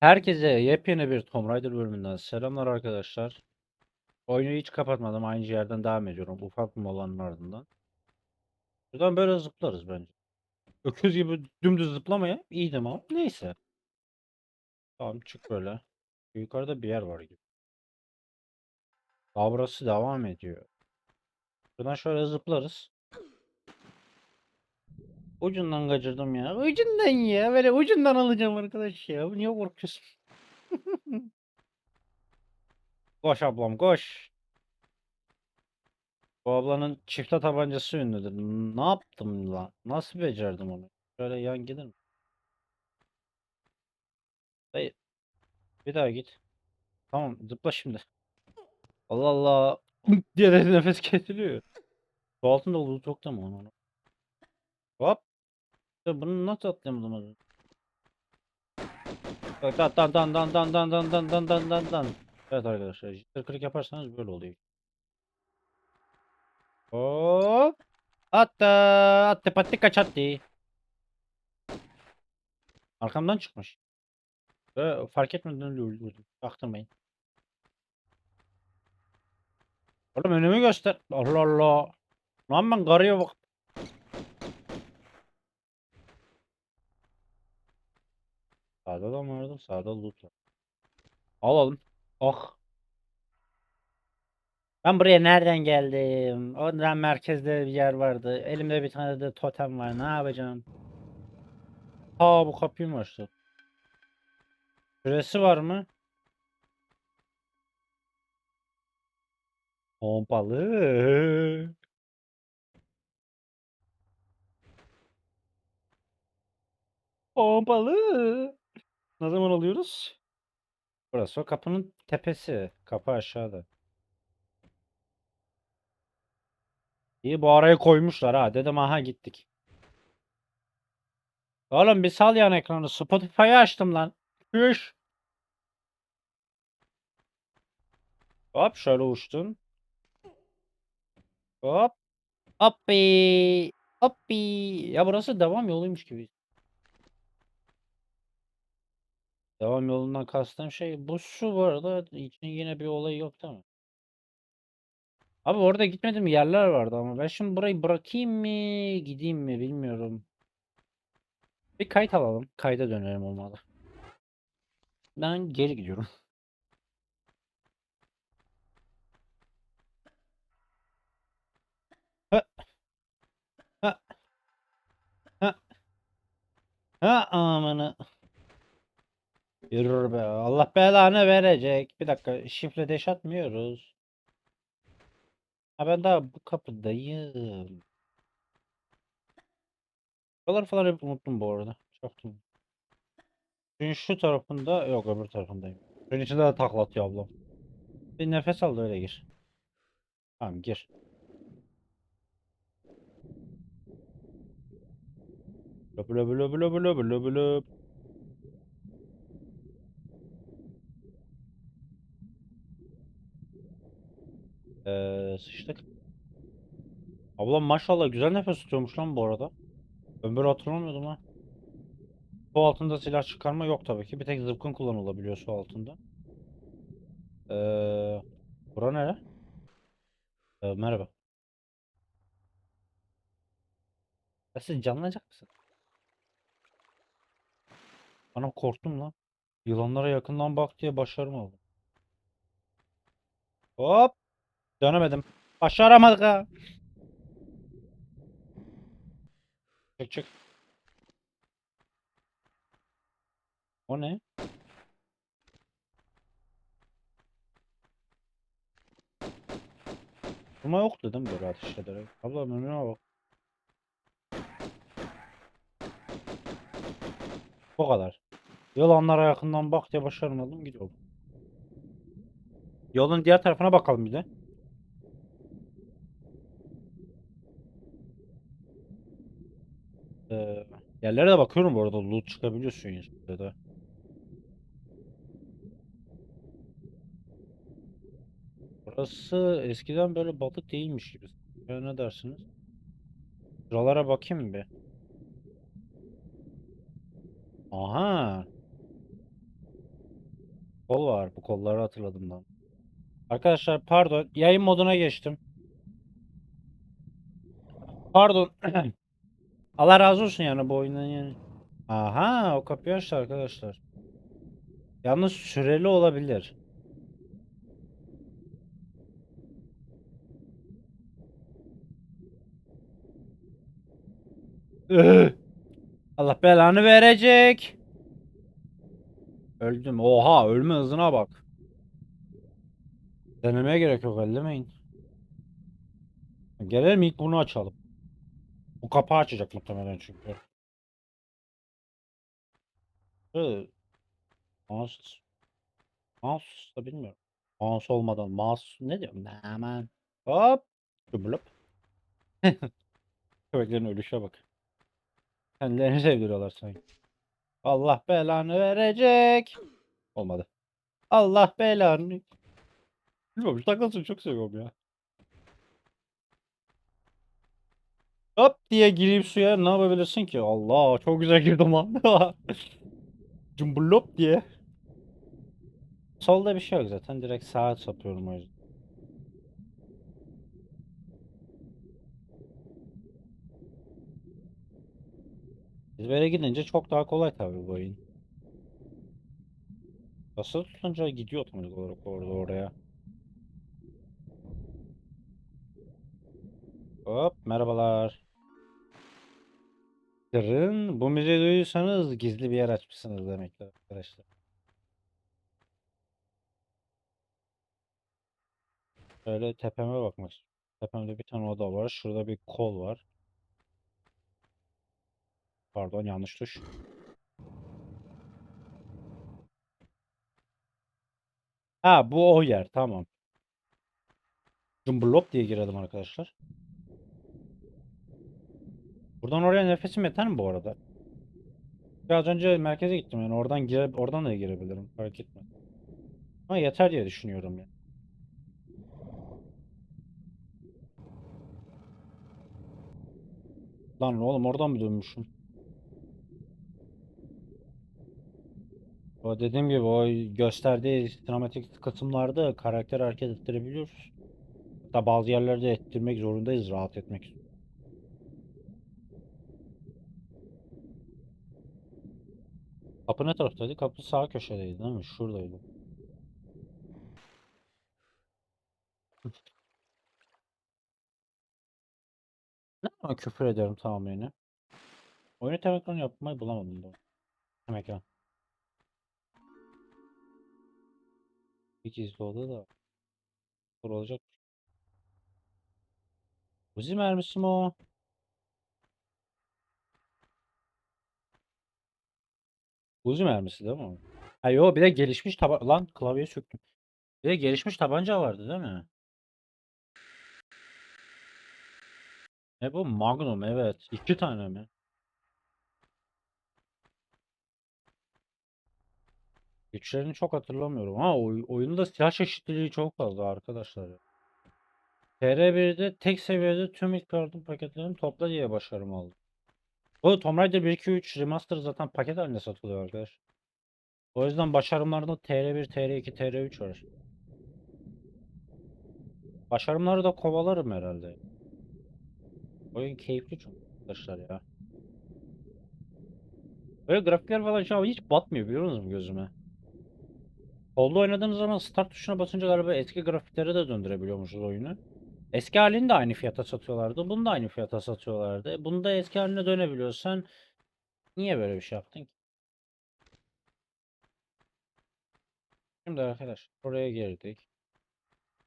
Herkese yepyeni bir Tomb Raider bölümünden selamlar arkadaşlar. Oyunu hiç kapatmadım. Aynı yerden devam ediyorum. Ufak bir molanın ardından. Buradan böyle zıplarız bence. Öküz gibi dümdüz zıplamaya iyiydim ama neyse. Tamam çık böyle. Yukarıda bir yer var gibi. Daha burası devam ediyor. Buradan şöyle zıplarız. Ucundan kaçırdım ya. Ucundan ya. Böyle ucundan alacağım arkadaş ya. Niye korkuyorsun? Koş ablam koş. Bu ablanın çifte tabancası ünlüdür. Ne yaptım lan? Nasıl becerdim onu? Şöyle yan gelir mi? Hayır. Bir daha git. Tamam zıpla şimdi. Allah Allah. diye nefes kesiliyor. Su altında olduğu çok da mı onu? Hop. Ya Bunu nasıl atlayamadım az önce? Bak, Dan dan dan dan dan dan dan dan dan dan dan dan. Evet arkadaşlar. Jitter klik yaparsanız böyle oluyor. Hop. Attı. Attı patti kaçattı. Arkamdan çıkmış. Ve fark etmeden öldürdüm. Baktırmayın. Oğlum önümü göster. Allah Allah. Lan ben karıya bak. Sağda da mı vardı? Sağda loot var. Alalım. Oh. Ben buraya nereden geldim? Oradan merkezde bir yer vardı. Elimde bir tane de totem var. Ne yapacağım? Ha bu kapıyı mı açtı? Süresi var mı? Pompalı. Pompalı. Ne zaman alıyoruz? Burası o kapının tepesi. Kapı aşağıda. İyi bu araya koymuşlar ha. Dedim aha gittik. Oğlum bir sal yan ekranı. Spotify'ı açtım lan. Hüş. Hop şöyle uçtun. Hop. Hoppi. Hoppi. Ya burası devam yoluymuş gibi. Devam yolundan kastım şey bu su bu arada için yine bir olay yok değil mi? Abi orada gitmedim yerler vardı ama ben şimdi burayı bırakayım mı gideyim mi bilmiyorum. Bir kayıt alalım. Kayda dönelim olmalı. Ben geri gidiyorum. Ha. Ha. Ha. Ha amanı. Yürür be. Allah belanı verecek. Bir dakika. Şifre deş atmıyoruz. Ha ben daha bu kapıdayım. Buraları falan hep unuttum bu arada. Çaktım. Suyun şu tarafında yok öbür tarafındayım. Suyun içinde de takla ablam. Bir nefes al da öyle gir. Tamam gir. Löp löp löp löp löp löp löp. Ee, sıçtık. Ablam maşallah güzel nefes tutuyormuş lan bu arada. Ben böyle hatırlamıyordum ha. Su altında silah çıkarma yok tabii ki. Bir tek zıpkın kullanılabiliyor su altında. Ee, bura nere? Ee, merhaba. Ya siz canlanacak mısın? Bana korktum lan. Yılanlara yakından bak diye başarım aldım. Hop. Dönemedim. Başaramadık ha. Çık çık. O ne? Durma yoktu değil mi böyle ateş ederek? Ablam önüne bak. Bu kadar. Yılanlara yakından bak diye başaramadım gidiyorum. Yolun diğer tarafına bakalım bir de. Ee, yerlere de bakıyorum bu arada loot çıkabiliyorsun ya da. Burası eskiden böyle balık değilmiş gibi. Ya ne dersiniz? Şuralara bakayım bir. Aha. Kol var. Bu kolları hatırladım lan. Arkadaşlar pardon. Yayın moduna geçtim. Pardon. Allah razı olsun yani bu oyundan yani. Aha o kapıyı açtı arkadaşlar. Yalnız süreli olabilir. Allah belanı verecek. Öldüm. Oha ölme hızına bak. Denemeye gerek yok ellemeyin. Gelelim ilk bunu açalım. Bu kapağı açacak muhtemelen çünkü. Hı. Mouse. Mouse da bilmiyorum. Mouse olmadan mouse ne diyorum? Aman. Hop. Cumburlop. Köpeklerin ölüşe bak. Kendilerini sevdiriyorlar sanki. Allah belanı verecek. Olmadı. Allah belanı. Bilmiyorum şu taklasını çok seviyorum ya. Hop diye gireyim suya ne yapabilirsin ki? Allah çok güzel girdim lan. Cumburlop diye. Solda bir şey yok zaten. Direkt sağa sapıyorum o yüzden. Biz böyle gidince çok daha kolay tabii bu oyun. Basılı tutunca gidiyor otomatik olarak orada oraya. Hop merhabalar. Tırın bu müziği duyuyorsanız gizli bir yer açmışsınız demektir arkadaşlar. Şöyle tepeme bakmak istiyorum. Tepemde bir tane oda var. Şurada bir kol var. Pardon yanlış tuş. Ha bu o yer tamam. Cumburlop diye girelim arkadaşlar. Buradan oraya nefesim yeter mi bu arada? Biraz önce merkeze gittim yani oradan gire oradan da girebilirim fark etmez. Ama yeter diye düşünüyorum ya. Lan oğlum oradan mı dönmüşüm? O dediğim gibi o gösterdiği sinematik kısımlarda karakter hareket ettirebiliyoruz. Hatta bazı yerlerde ettirmek zorundayız rahat etmek için. Kapı ne taraftaydı? Kapı sağ köşedeydi değil mi? Şuradaydı. Ne zaman küfür ederim tamam yine. Oyunu tem ekran yapmayı bulamadım bu. Tem ekran. Bir gizli oda da. Dur olacak. Uzi mermisi mi o? Uzi mermisi değil mi? Ha yo bir de gelişmiş taban... Lan klavyeyi söktüm. Bir de gelişmiş tabanca vardı değil mi? Ne bu? Magnum evet. İki tane mi? Güçlerini çok hatırlamıyorum ama oy oyunda silah çeşitliliği çok fazla arkadaşlar. ya. TR1'de tek seviyede tüm ilk yardım paketlerini topla diye başarım aldım. Bu Tomb Raider 1 2 3 Remaster zaten paket halinde satılıyor arkadaş. O yüzden başarımlarında TR1, TR2, TR3 var. Başarımları da kovalarım herhalde. Oyun keyifli çok arkadaşlar ya. Böyle grafikler falan şu an hiç batmıyor biliyor musunuz gözüme? Solda oynadığınız zaman start tuşuna basınca galiba eski grafiklere de döndürebiliyormuşuz oyunu. Eski halini de aynı fiyata satıyorlardı. Bunu da aynı fiyata satıyorlardı. Bunu da eski haline dönebiliyorsan niye böyle bir şey yaptın ki? Şimdi arkadaş buraya girdik.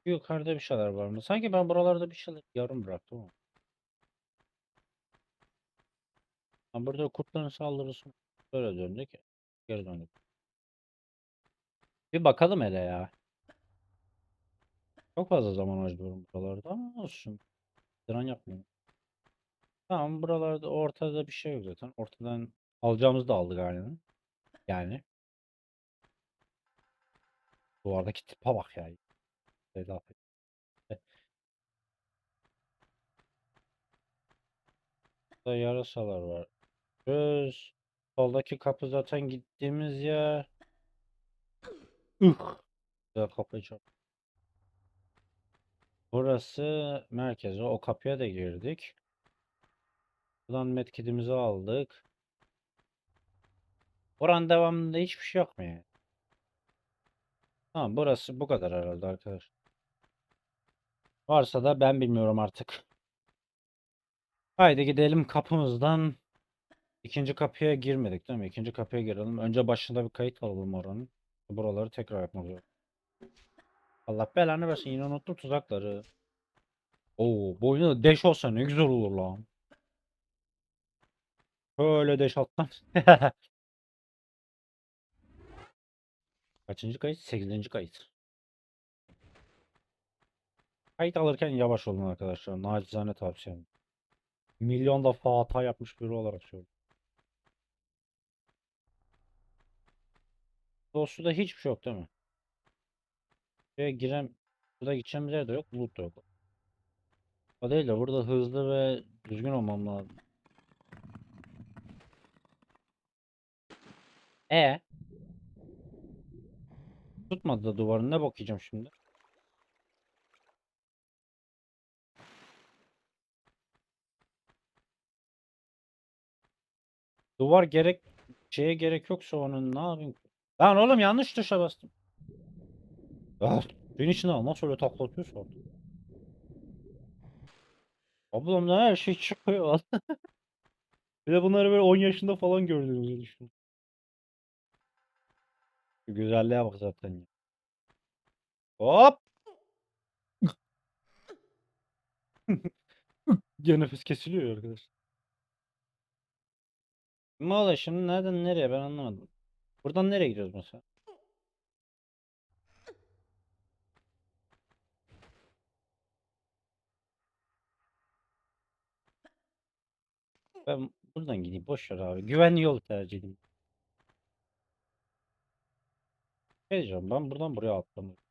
Yukarıda bir şeyler var mı? Sanki ben buralarda bir şeyler yarım bıraktım ama. Ha, burada kurtların saldırısı böyle döndük. Geri döndük. Bir bakalım hele ya. Çok fazla zaman harcıyorum buralarda ama olsun. Tren yapmıyorum. Tamam buralarda ortada bir şey yok zaten. Ortadan alacağımızı da aldık aynen. Yani. Duvardaki tipe bak ya. Sedat. Burada yarasalar var. Göz. Soldaki kapı zaten gittiğimiz yer. Ih. Kapıyı çarp. Burası merkez. O kapıya da girdik. Buradan medkitimizi aldık. Buranın devamında hiçbir şey yok mu yani? Tamam burası bu kadar herhalde arkadaş. Varsa da ben bilmiyorum artık. Haydi gidelim kapımızdan. İkinci kapıya girmedik değil mi? İkinci kapıya girelim. Önce başında bir kayıt alalım oranın. Buraları tekrar yapmak zorunda. Allah belanı versin yine unuttum tuzakları. Oo bu oyunda da deş olsa ne güzel olur lan. Şöyle deş alttan. Kaçıncı kayıt? Sekizinci kayıt. Kayıt alırken yavaş olun arkadaşlar. Nacizane tavsiyem. Milyon defa hata yapmış biri olarak söylüyorum. Dostuda hiçbir şey yok değil mi? Şuraya giren, burada gideceğimiz yer de yok, loot da yok. O değil de burada hızlı ve düzgün olmam lazım. E Tutmadı da duvarını ne yiyeceğim şimdi? Duvar gerek şeye gerek yoksa onun ne yapayım? Lan oğlum yanlış tuşa bastım. Ah, suyun içine al nasıl öyle takla atıyorsa orada. Ablam ne her şey çıkıyor. Bir de bunları böyle 10 yaşında falan gördüğünüzü düşünün. Şu güzelliğe bak zaten ya. Hop! Diye nefes kesiliyor ya arkadaş. Oluyor şimdi nereden nereye ben anlamadım. Buradan nereye gidiyoruz mesela? Ben buradan gideyim boş ver abi. Güvenli yolu tercih edeyim. Diyeceğim ben buradan buraya atlamıyorum.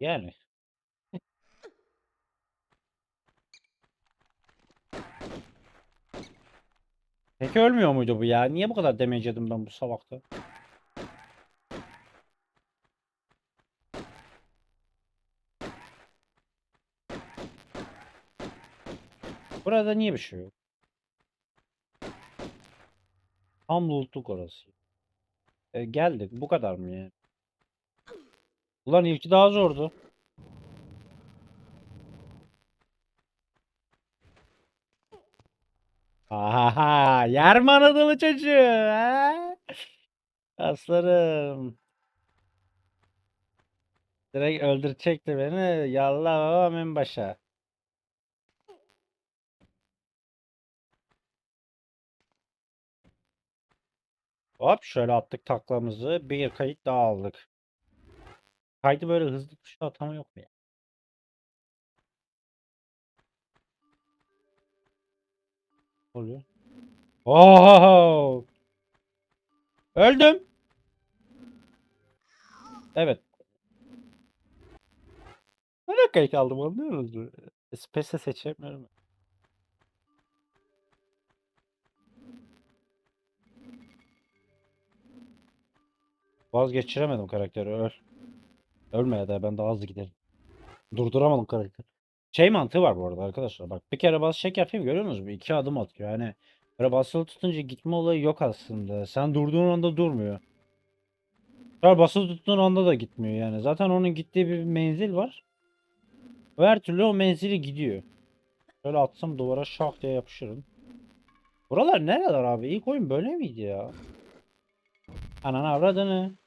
Yani. Peki ölmüyor muydu bu ya? Niye bu kadar damage ben bu salakta? Burada niye bir şey yok? Tam lootluk orası. E, geldik. Bu kadar mı ya? Ulan ilki daha zordu. Aha, yer mi Anadolu çocuğu? Ha? Aslarım. Direkt öldürecekti beni. Yallah babam en başa. Hop şöyle attık taklamızı. Bir kayıt daha aldık. Kaydı böyle hızlı tuşla atama yok mu ya? Ne oluyor? Oh! Öldüm. Evet. Nereye kayıt aldım anlıyor musun? Space'e seçemiyorum. Vazgeçiremedim karakteri öl. Ölme ya da ben daha hızlı giderim. Durduramadım karakteri. Şey mantığı var bu arada arkadaşlar. Bak bir kere bas çek yapayım görüyor musunuz? Bir iki adım atıyor. Yani böyle basılı tutunca gitme olayı yok aslında. Sen durduğun anda durmuyor. Sonra basılı tuttuğun anda da gitmiyor yani. Zaten onun gittiği bir menzil var. Ve her türlü o menzili gidiyor. Şöyle atsam duvara şak diye yapışırım. Buralar nereler abi? İlk oyun böyle miydi ya? Ananı avradını.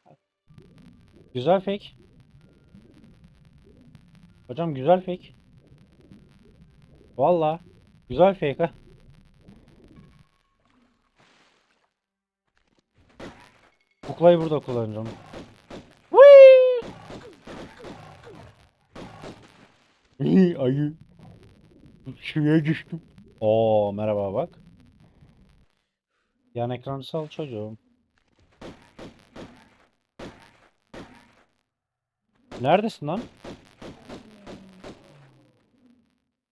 Güzel fake. Hocam güzel fake. Valla. Güzel fake ha. Kuklayı burada kullanacağım. Ayı. Şuraya düştüm. Oo merhaba bak. Yan ekranı sal çocuğum. Neredesin lan?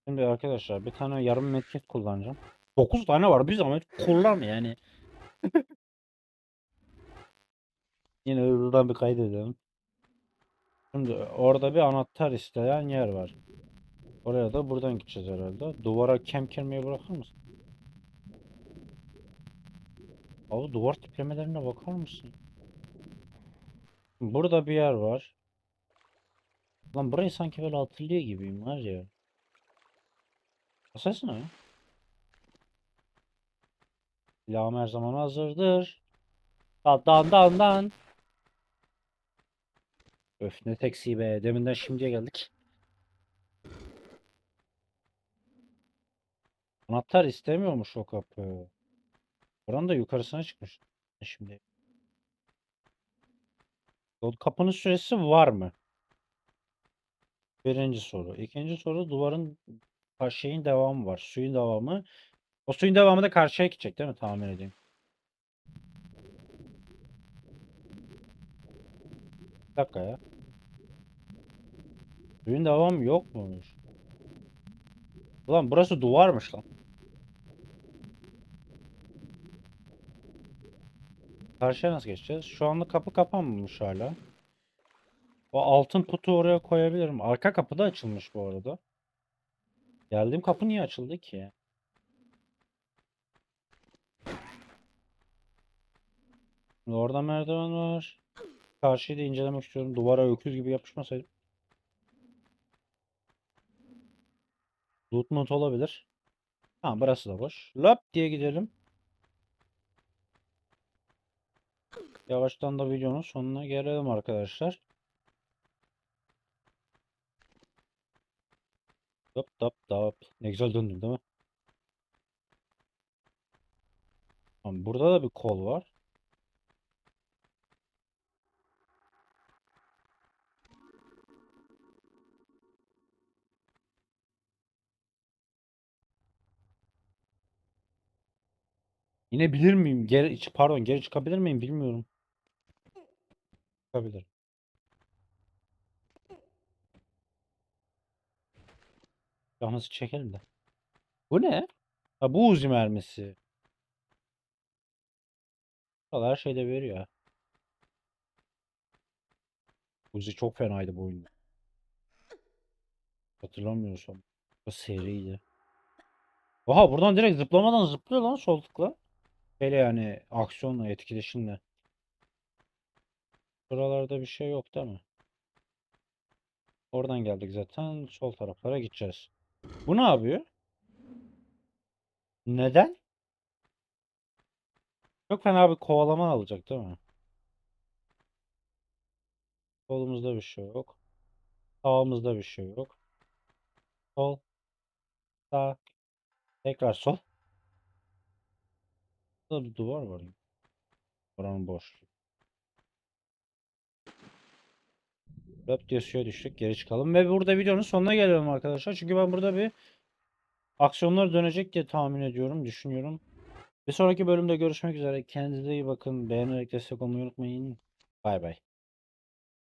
Şimdi arkadaşlar bir tane yarım medkit kullanacağım. 9 tane var bir zahmet kullan yani. Yine hızlıdan bir kaydedelim. Şimdi orada bir anahtar isteyen yer var. Oraya da buradan gideceğiz herhalde. Duvara kem kermeyi bırakır mısın? Abi duvar tiplemelerine bakar mısın? Burada bir yer var. Lan burayı sanki böyle hatırlıyor gibiyim var ya. Ses ne? Silahım her zaman hazırdır. Dan dan dan dan. Öf ne teksi be. Deminden şimdiye geldik. Anahtar istemiyormuş o kapı. Buranın da yukarısına çıkmış. Şimdi. Kapının süresi var mı? Birinci soru. İkinci soru duvarın şeyin devamı var. Suyun devamı. O suyun devamı da karşıya gidecek değil mi? Tahmin edeyim. Bir dakika ya. Suyun devamı yok muymuş? Ulan burası duvarmış lan. Karşıya nasıl geçeceğiz? Şu anda kapı kapanmamış hala. O altın kutu oraya koyabilirim. Arka kapı da açılmış bu arada. Geldiğim kapı niye açıldı ki? Orada merdiven var. Karşıyı da incelemek istiyorum. Duvara öküz gibi yapışmasaydım. Loot mut olabilir. Ha burası da boş. Lap diye gidelim. Yavaştan da videonun sonuna gelelim arkadaşlar. Dap dap dap. Ne güzel döndüm değil mi? Tamam, burada da bir kol var. Yine bilir miyim? Geri, pardon geri çıkabilir miyim bilmiyorum. Çıkabilirim. Yalnız çekelim de. Bu ne? Ha bu Uzi mermisi. Her şeyde veriyor. Uzi çok fenaydı bu oyunda. Hatırlamıyorsam. Bu seriydi. Oha buradan direkt zıplamadan zıplıyor lan sol. Böyle yani aksiyonla etkileşimle. Buralarda bir şey yok değil mi? Oradan geldik zaten. Sol taraflara gideceğiz. Bu ne yapıyor? Neden? Çok fena bir kovalama alacak değil mi? Solumuzda bir şey yok. Sağımızda bir şey yok. Sol. Sağ. Tekrar sol. Burada bir duvar var. Oranın boşluğu. Röp diye suya düştük. Geri çıkalım. Ve burada videonun sonuna geliyorum arkadaşlar. Çünkü ben burada bir aksiyonlar dönecek diye tahmin ediyorum. Düşünüyorum. Bir sonraki bölümde görüşmek üzere. Kendinize iyi bakın. Beğenerek destek olmayı unutmayın. Bay bay.